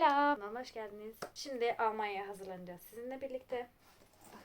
Selam. Hoş geldiniz. Şimdi Almanya'ya hazırlanacağız sizinle birlikte.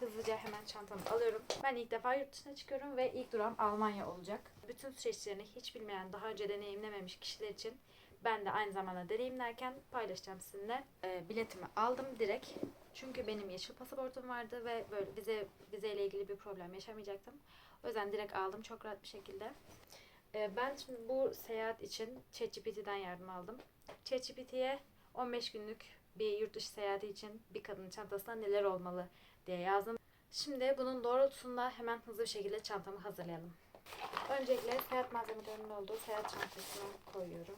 Hızlıca hemen çantamı alıyorum. Ben ilk defa yurt dışına çıkıyorum ve ilk durağım Almanya olacak. Bütün süreçlerini hiç bilmeyen, daha önce deneyimlememiş kişiler için ben de aynı zamanda deneyimlerken paylaşacağım sizinle. Ee, biletimi aldım direkt. Çünkü benim yeşil pasaportum vardı ve böyle vize vizeyle ilgili bir problem yaşamayacaktım. O yüzden direkt aldım çok rahat bir şekilde. Ee, ben şimdi bu seyahat için ChatGPT'den yardım aldım. ChatGPT'ye 15 günlük bir yurt dışı seyahati için bir kadının çantasında neler olmalı diye yazdım. Şimdi bunun doğrultusunda hemen hızlı bir şekilde çantamı hazırlayalım. Öncelikle seyahat malzemelerinin olduğu seyahat çantasına koyuyorum.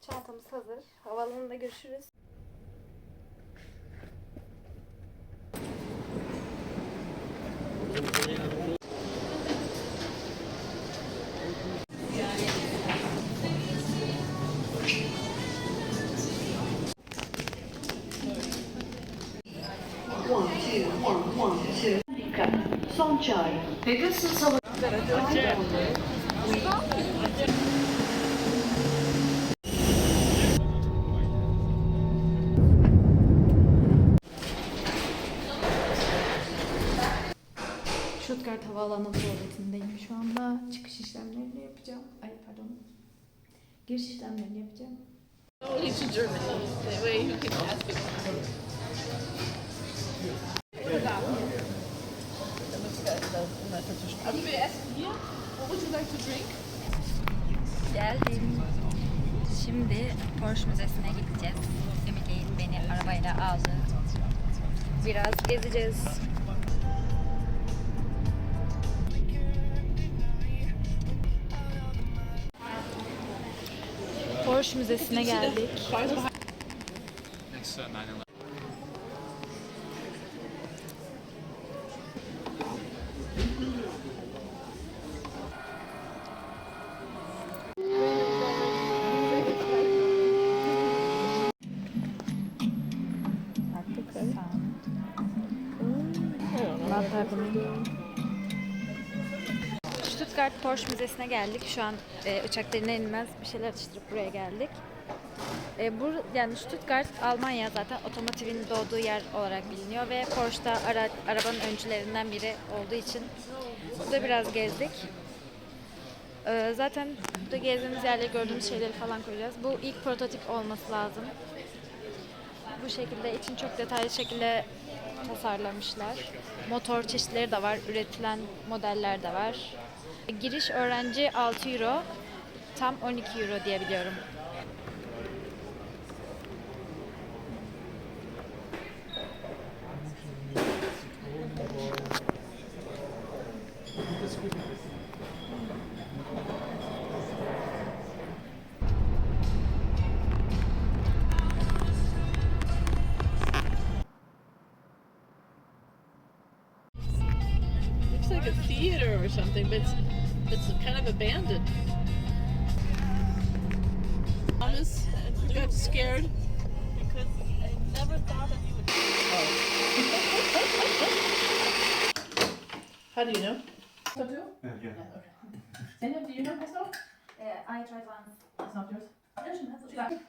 Çantamız hazır. Havaalanında görüşürüz. Son çay. Pegasus hava... Stuttgart Havaalanı tuvaletindeyim şu anda. Çıkış işlemlerini yapacağım. Ay pardon. Giriş işlemlerini yapacağım. Only to Germany. That way you can ask it. Also wir essen hier. What would you like to drink? Geldim. Şimdi Porsche Müzesi'ne gideceğiz. Emel'in arabayla aldı. Biraz gezeceğiz. Porsche Müzesi'ne geldik. Stuttgart Porsche Müzesi'ne geldik. Şu an e, uçaktan iner inmez bir şeyler atıştırıp buraya geldik. E, bu, yani Stuttgart, Almanya zaten otomotivin doğduğu yer olarak biliniyor ve Porsche da ara, arabanın öncülerinden biri olduğu için burada biraz gezdik. E, zaten burada gezdiğimiz yerleri, gördüğümüz şeyleri falan koyacağız. Bu ilk prototip olması lazım. Bu şekilde için çok detaylı şekilde tasarlamışlar. Motor çeşitleri de var, üretilen modeller de var. Giriş öğrenci 6 euro, tam 12 euro diye biliyorum. Like a theater or something, but it's, it's kind of abandoned. Thomas, you got scared? Because I never thought that you would. How do you know? Zeynep, do you know myself? Uh, I tried once. That's not yours. Yes, that's what you got.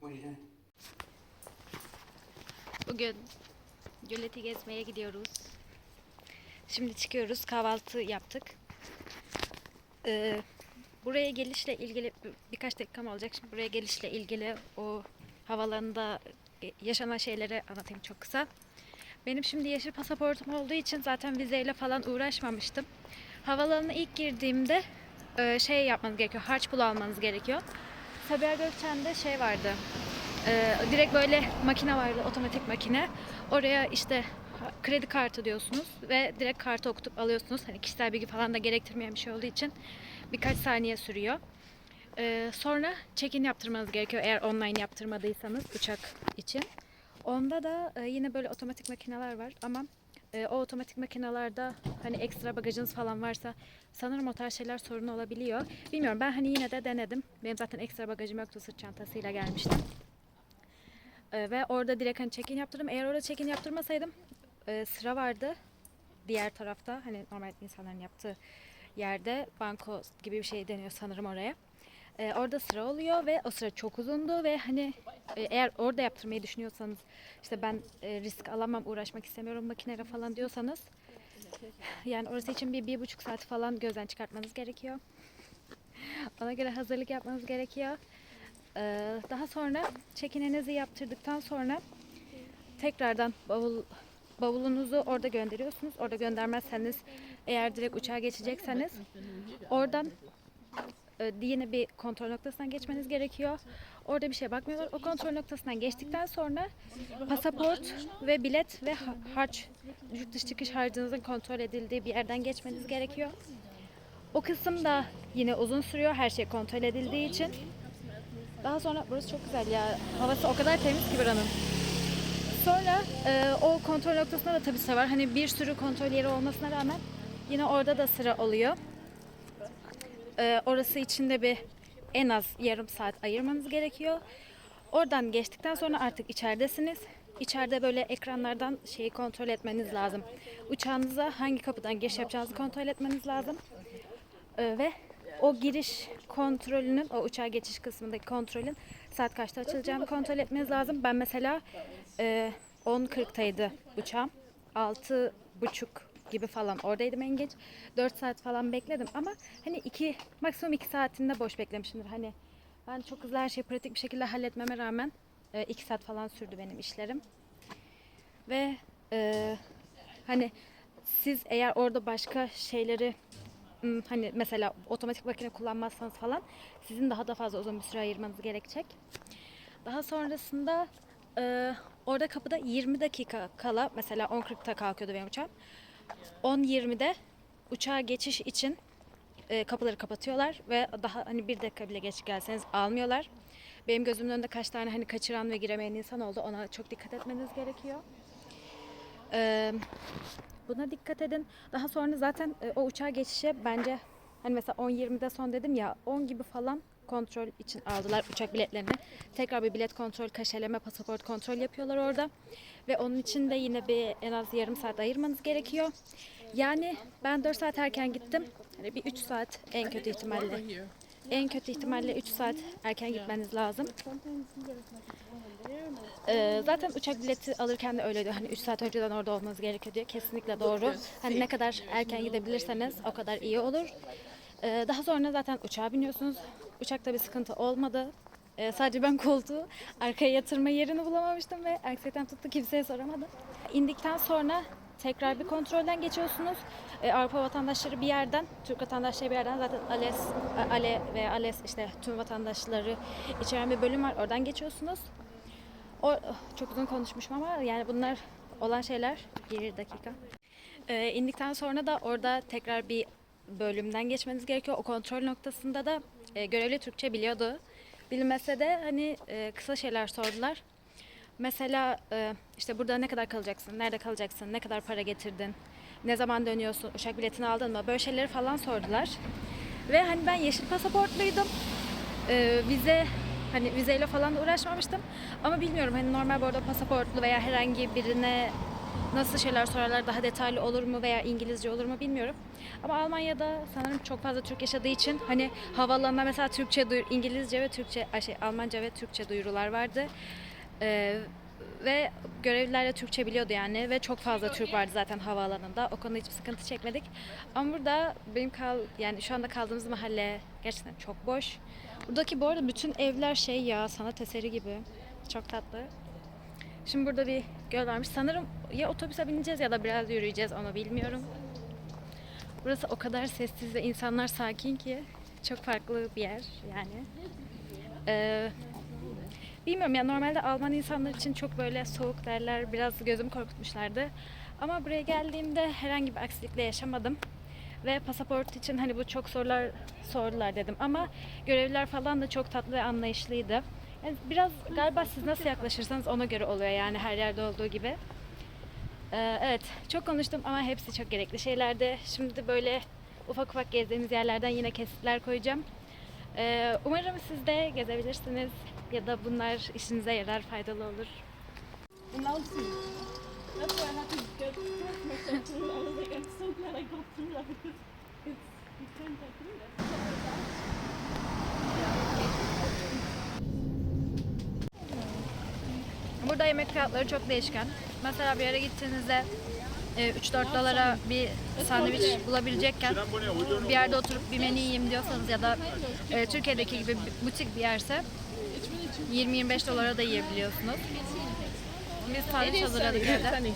What are you doing? Bugün göleti gezmeye gidiyoruz. Şimdi çıkıyoruz. Kahvaltı yaptık. Ee, buraya gelişle ilgili birkaç dakikam olacak. Şimdi buraya gelişle ilgili o havalarında yaşanan şeyleri anlatayım çok kısa. Benim şimdi yeşil pasaportum olduğu için zaten vizeyle falan uğraşmamıştım. Havalanına ilk girdiğimde e, şey yapmanız gerekiyor. Harç pulu almanız gerekiyor. Sabiha Gökçen'de şey vardı. e, direkt böyle makine vardı, otomatik makine. Oraya işte kredi kartı diyorsunuz ve direkt kartı okutup alıyorsunuz. Hani kişisel bilgi falan da gerektirmeyen bir şey olduğu için birkaç saniye sürüyor. E, sonra check-in yaptırmanız gerekiyor eğer online yaptırmadıysanız uçak için. Onda da e, yine böyle otomatik makineler var ama e, o otomatik makinalarda hani ekstra bagajınız falan varsa sanırım o tarz şeyler sorun olabiliyor. Bilmiyorum ben hani yine de denedim. Benim zaten ekstra bagajım yoktu sırt çantasıyla gelmiştim. E, ve orada direkt hani check-in yaptırdım. Eğer orada check-in yaptırmasaydım e, sıra vardı. diğer tarafta hani normal insanların yaptığı yerde banko gibi bir şey deniyor sanırım oraya. Ee, orada sıra oluyor ve o sıra çok uzundu ve hani e, eğer orada yaptırmayı düşünüyorsanız işte ben e, risk alamam uğraşmak istemiyorum makineyle falan diyorsanız yani orası için bir, bir buçuk saat falan gözden çıkartmanız gerekiyor. Ona göre hazırlık yapmanız gerekiyor. Ee, daha sonra çekinenizi yaptırdıktan sonra tekrardan bavul bavulunuzu orada gönderiyorsunuz. Orada göndermezseniz eğer direkt uçağa geçecekseniz oradan e, yine bir kontrol noktasından geçmeniz gerekiyor. Orada bir şey bakmıyorlar. O kontrol noktasından geçtikten sonra pasaport ve bilet ve ha- harç, yurt dışı çıkış harcınızın kontrol edildiği bir yerden geçmeniz gerekiyor. O kısım da yine uzun sürüyor her şey kontrol edildiği için. Daha sonra burası çok güzel ya. Havası o kadar temiz ki buranın. Sonra e, o kontrol noktasında da tabii sıra. Hani bir sürü kontrol yeri olmasına rağmen yine orada da sıra oluyor. E, orası için de bir en az yarım saat ayırmanız gerekiyor. Oradan geçtikten sonra artık içeridesiniz. İçeride böyle ekranlardan şeyi kontrol etmeniz lazım. Uçağınıza hangi kapıdan giriş yapacağınızı kontrol etmeniz lazım. E, ve o giriş kontrolünün, o uçağa geçiş kısmındaki kontrolün saat kaçta açılacağını kontrol etmeniz lazım. Ben mesela e, 10.40'taydı uçağım. 6.30 gibi falan oradaydım en geç. 4 saat falan bekledim ama hani 2 maksimum 2 saatinde boş beklemişimdir. Hani ben çok hızlı her şeyi pratik bir şekilde halletmeme rağmen 2 saat falan sürdü benim işlerim. Ve e, hani siz eğer orada başka şeyleri hani mesela otomatik makine kullanmazsanız falan sizin daha da fazla uzun bir süre ayırmanız gerekecek. Daha sonrasında e, orada kapıda 20 dakika kala mesela 10.40'ta kalkıyordu benim uçağım. 10.20'de uçağa geçiş için e, kapıları kapatıyorlar ve daha hani bir dakika bile geç gelseniz almıyorlar. Benim gözümün önünde kaç tane hani kaçıran ve giremeyen insan oldu. Ona çok dikkat etmeniz gerekiyor. Eee Buna dikkat edin. Daha sonra zaten e, o uçağa geçişe bence hani mesela 10-20'de son dedim ya 10 gibi falan kontrol için aldılar uçak biletlerini. Tekrar bir bilet kontrol, kaşeleme, pasaport kontrol yapıyorlar orada. Ve onun için de yine bir en az yarım saat ayırmanız gerekiyor. Yani ben 4 saat erken gittim. Hani bir 3 saat en kötü ihtimalle. En kötü ihtimalle 3 saat erken gitmeniz lazım. Ee, zaten uçak bileti alırken de öyle diyor. Hani 3 saat önceden orada olmanız gerekiyor diyor. Kesinlikle doğru. Hani ne kadar erken gidebilirseniz o kadar iyi olur. Ee, daha sonra zaten uçağa biniyorsunuz. Uçakta bir sıkıntı olmadı. Ee, sadece ben koltuğu arkaya yatırma yerini bulamamıştım ve anksiyetem tuttu kimseye soramadım. İndikten sonra tekrar bir kontrolden geçiyorsunuz. Ee, Avrupa vatandaşları bir yerden, Türk vatandaşları bir yerden zaten ALES, ALE ve ALES işte tüm vatandaşları içeren bir bölüm var. Oradan geçiyorsunuz. O çok uzun konuşmuşum ama yani bunlar olan şeyler. Bir dakika. Ee, indikten sonra da orada tekrar bir bölümden geçmeniz gerekiyor. O kontrol noktasında da e, görevli Türkçe biliyordu. Bilmese de hani e, kısa şeyler sordular. Mesela e, işte burada ne kadar kalacaksın, nerede kalacaksın, ne kadar para getirdin, ne zaman dönüyorsun, uçak biletini aldın mı? Böyle şeyleri falan sordular. Ve hani ben yeşil pasaportluydum. E, vize hani vizeyle falan da uğraşmamıştım. Ama bilmiyorum hani normal arada pasaportlu veya herhangi birine nasıl şeyler sorarlar daha detaylı olur mu veya İngilizce olur mu bilmiyorum. Ama Almanya'da sanırım çok fazla Türk yaşadığı için hani havaalanında mesela Türkçe, İngilizce ve Türkçe, şey Almanca ve Türkçe duyurular vardı. Ee, ve görevliler de Türkçe biliyordu yani ve çok fazla Türk vardı zaten havaalanında. O konuda hiçbir sıkıntı çekmedik. Ama burada benim kal yani şu anda kaldığımız mahalle gerçekten çok boş. Buradaki bu arada bütün evler şey ya sanat eseri gibi. Çok tatlı. Şimdi burada bir göl varmış. Sanırım ya otobüse bineceğiz ya da biraz yürüyeceğiz onu bilmiyorum. Burası o kadar sessiz ve insanlar sakin ki çok farklı bir yer yani. Ee, bilmiyorum ya normalde Alman insanlar için çok böyle soğuk derler. Biraz gözümü korkutmuşlardı. Ama buraya geldiğimde herhangi bir aksilikle yaşamadım. Ve pasaport için hani bu çok sorular sordular dedim. Ama görevliler falan da çok tatlı ve anlayışlıydı. Yani biraz galiba siz nasıl yaklaşırsanız ona göre oluyor yani her yerde olduğu gibi. Ee, evet çok konuştum ama hepsi çok gerekli şeylerdi. Şimdi böyle ufak ufak gezdiğimiz yerlerden yine kesitler koyacağım. Ee, umarım siz de gezebilirsiniz ya da bunlar işinize yarar, faydalı olur. Burada yemek fiyatları çok değişken. Mesela bir yere gittiğinizde e, 3-4 dolara bir sandviç bulabilecekken bir yerde oturup bir menü yiyeyim diyorsanız ya da e, Türkiye'deki gibi butik bir yerse 20-25 dolara da yiyebiliyorsunuz. Biz sandviç hazırladık evde.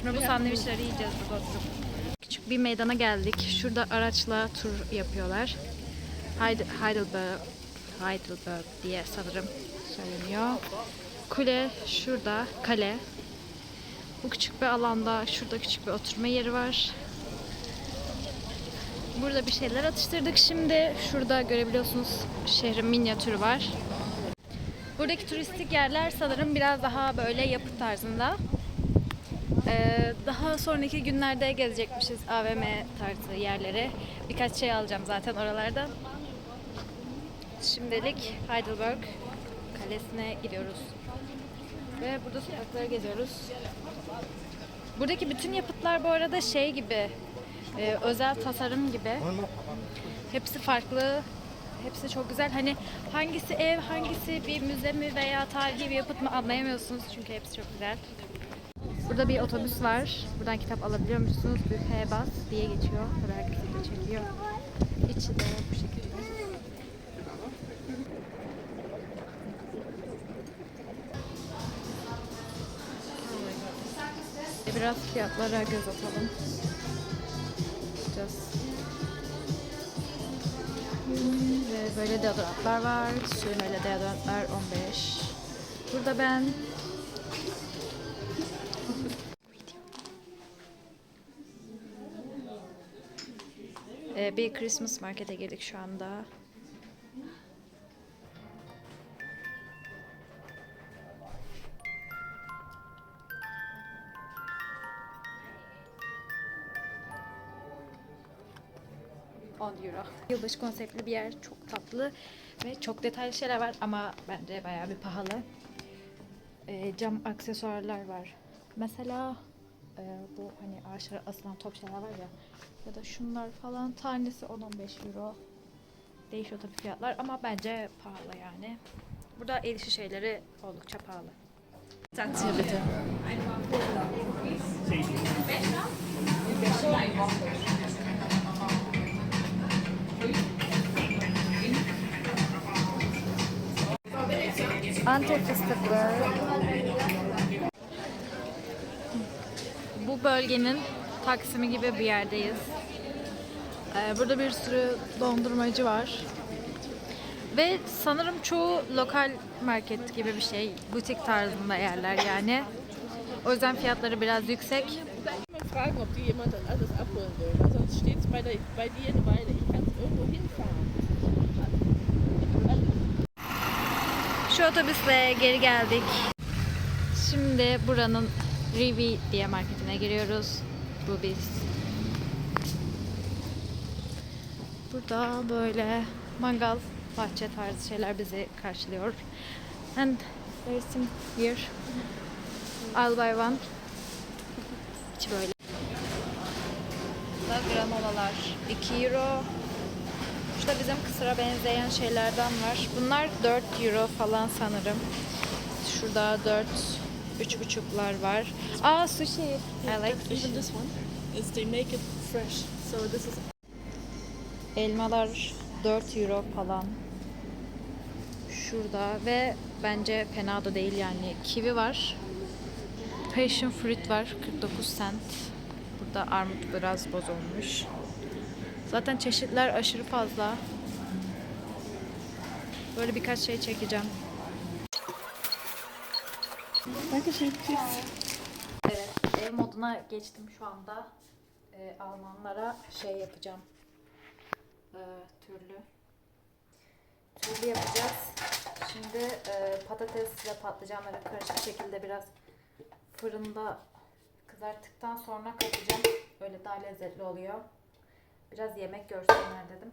Şimdi bu sandviçleri yiyeceğiz burada oturup. Küçük bir meydana geldik. Şurada araçla tur yapıyorlar. Heide- Heidelberg, Heidelberg diye sanırım söyleniyor. Kule şurada, kale. Bu küçük bir alanda şurada küçük bir oturma yeri var. Burada bir şeyler atıştırdık şimdi. Şurada görebiliyorsunuz şehrin minyatürü var. Buradaki turistik yerler sanırım biraz daha böyle yapı tarzında. Ee, daha sonraki günlerde gezecekmişiz AVM tarzı yerleri. Birkaç şey alacağım zaten oralardan. Şimdilik Heidelberg Kalesi'ne gidiyoruz. Ve burada sokakları geziyoruz. Buradaki bütün yapıtlar bu arada şey gibi, e, özel tasarım gibi. Hepsi farklı, hepsi çok güzel. Hani hangisi ev, hangisi bir müze mi veya tarihi bir yapıt mı anlayamıyorsunuz çünkü hepsi çok güzel. Burada bir otobüs var. Buradan kitap alabiliyor musunuz? Büyük H-Bus diye geçiyor. Tabii herkes video çekiyor. İçi de bu şekilde. Biraz fiyatlara göz atalım. Ve böyle deodorantlar var. Sürmeli deodorantlar 15. Burada ben Ee, bir Christmas markete girdik şu anda. Euro. Yılbaşı konseptli bir yer. Çok tatlı ve çok detaylı şeyler var ama bence bayağı bir pahalı. Ee, cam aksesuarlar var. Mesela e, bu hani ağaçlara asılan top şeyler var ya ya da şunlar falan tanesi 10-15 euro. Değişiyor tabii fiyatlar ama bence pahalı yani. Burada el işi şeyleri oldukça pahalı. Antep fıstıklı. Bu bölgenin Taksim'i gibi bir yerdeyiz. Ee, burada bir sürü dondurmacı var. Ve sanırım çoğu lokal market gibi bir şey. Butik tarzında yerler yani. O yüzden fiyatları biraz yüksek. Fragen, ob die jemand dann alles abholen will, sonst steht es bei, bei dir eine Weile. Ich kann es irgendwo hinfahren. Şu otobüsle geri geldik. Şimdi buranın Rivi diye marketine giriyoruz. Bu biz. Burada böyle mangal, bahçe tarzı şeyler bizi karşılıyor. And there's some here. I'll buy one. İçi böyle. Burada granolalar 2 euro. Şurada bizim kısıra benzeyen şeylerden var. Bunlar 4 euro falan sanırım. Şurada 4 üç buçuklar var. Aa sushi. I like Even sushi. this one is they make it fresh. So this is Elmalar 4 euro falan. Şurada ve bence fena da değil yani. Kivi var. Passion fruit var 49 cent. Burada armut biraz bozulmuş. Zaten çeşitler aşırı fazla. Böyle birkaç şey çekeceğim. Dankeschön. Tschüss. Evet, ev moduna geçtim şu anda. Ee, Almanlara şey yapacağım. Ee, türlü. Türlü yapacağız. Şimdi e, patates ve patlıcanları karışık şekilde biraz fırında kızarttıktan sonra katacağım. Öyle daha lezzetli oluyor. Biraz yemek görsünler dedim.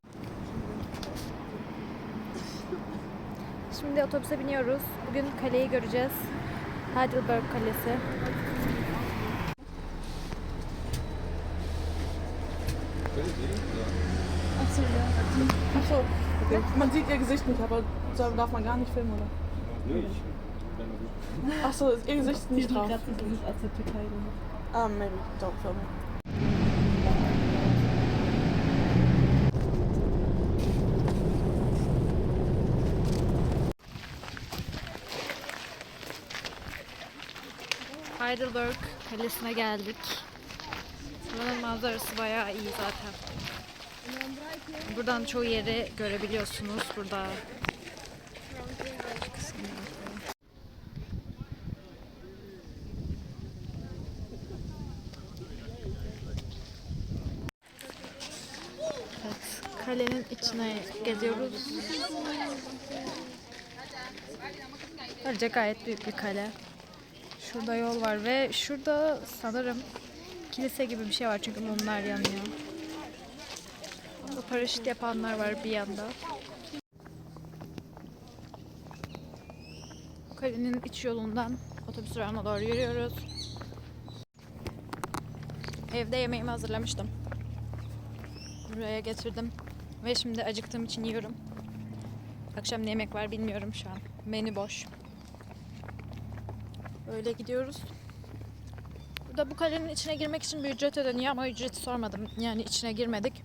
Şimdi otobüse biniyoruz. Bugün kaleyi göreceğiz. Heidelberg Kalesi. Achso, ja. Okay. Man sieht ihr Gesicht nicht, aber darf man gar nicht filmen, oder? Nö. Achso, ihr Gesicht ist nicht drauf. Ah, maybe. Don't film it. Heidelberg Kalesi'ne geldik. Buranın manzarası bayağı iyi zaten. Buradan çoğu yeri görebiliyorsunuz. Burada Evet, kalenin içine geziyoruz. Bence gayet büyük bir kale. Şurada yol var ve şurada sanırım kilise gibi bir şey var çünkü mumlar yanıyor. Bu paraşüt yapanlar var bir yanda. Kalenin iç yolundan otobüs durağına doğru yürüyoruz. Evde yemeğimi hazırlamıştım. Buraya getirdim. Ve şimdi acıktığım için yiyorum. Akşam ne yemek var bilmiyorum şu an. Menü boş. Öyle gidiyoruz. Burada bu kalenin içine girmek için bir ücret ödeniyor ama ücreti sormadım. Yani içine girmedik.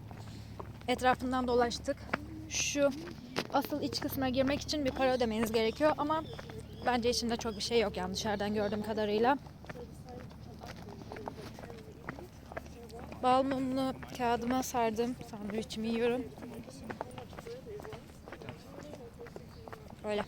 Etrafından dolaştık. Şu asıl iç kısmına girmek için bir para ödemeniz gerekiyor ama bence içinde çok bir şey yok yani dışarıdan gördüğüm kadarıyla. Bal mumlu kağıdıma sardım. Sandviçimi yiyorum. Öyle.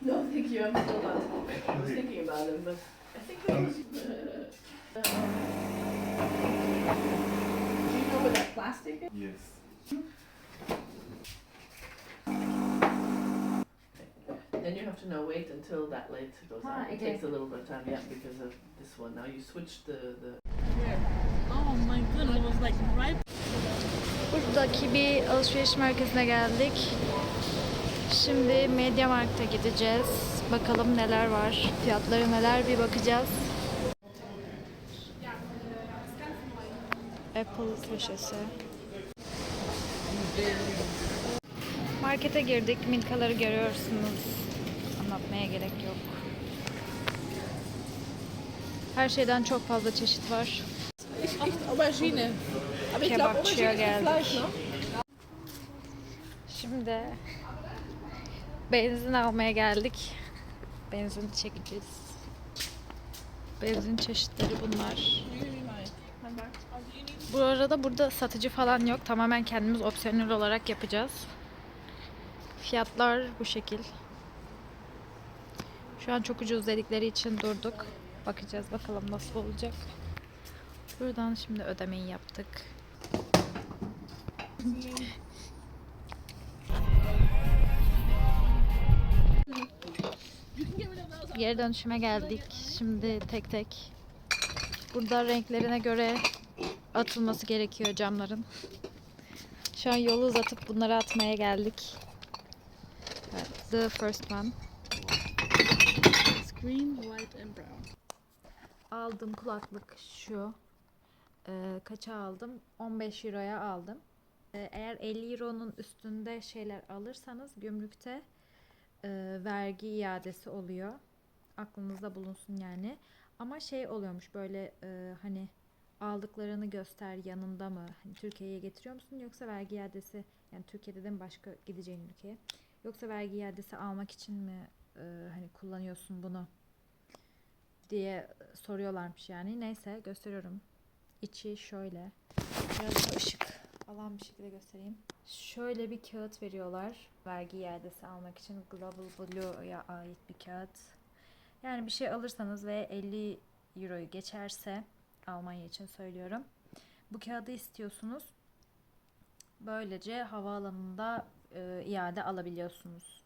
No, thank you. I'm still not. I was thinking about them, but I think it was. Uh, do you know what that plastic is? Yes. Then you have to now wait until that light goes Ah, on. It okay. takes a little bit of time, yeah, because of this one. Now you switch the, the Oh my goodness, it was like right Buradaki bir alışveriş merkezine geldik. Şimdi Mediamarkt'a gideceğiz. Bakalım neler var, fiyatları neler bir bakacağız. Apple köşesi. Markete girdik. Milkaları görüyorsunuz. Anlatmaya gerek yok. Her şeyden çok fazla çeşit var. Aubergine. Aber ich? Şimdi benzin almaya geldik. Benzin çekeceğiz. Benzin çeşitleri bunlar. Bu arada burada satıcı falan yok. Tamamen kendimiz opsiyonel olarak yapacağız. Fiyatlar bu şekil. Şu an çok ucuz dedikleri için durduk. Bakacağız bakalım nasıl olacak. Buradan şimdi ödemeyi yaptık. Geri dönüşüme geldik. Şimdi tek tek. Burada renklerine göre atılması gerekiyor camların. Şu an yolu uzatıp bunları atmaya geldik. The first one. Green, white and brown. Aldım kulaklık şu. Ee, kaça aldım? 15 euroya aldım. Ee, eğer 50 euronun üstünde şeyler alırsanız gümrükte e, vergi iadesi oluyor. Aklınızda bulunsun yani. Ama şey oluyormuş böyle e, hani aldıklarını göster yanında mı? Hani Türkiye'ye getiriyor musun yoksa vergi iadesi yani Türkiye'de de mi başka gideceğin ülkeye? Yoksa vergi iadesi almak için mi e, hani kullanıyorsun bunu? diye soruyorlarmış yani. Neyse gösteriyorum. İçi şöyle. Biraz da ışık alan bir şekilde göstereyim. Şöyle bir kağıt veriyorlar. Vergi iadesi almak için Global Blue'ya ait bir kağıt. Yani bir şey alırsanız ve 50 euroyu geçerse Almanya için söylüyorum. Bu kağıdı istiyorsunuz. Böylece havaalanında e, iade alabiliyorsunuz.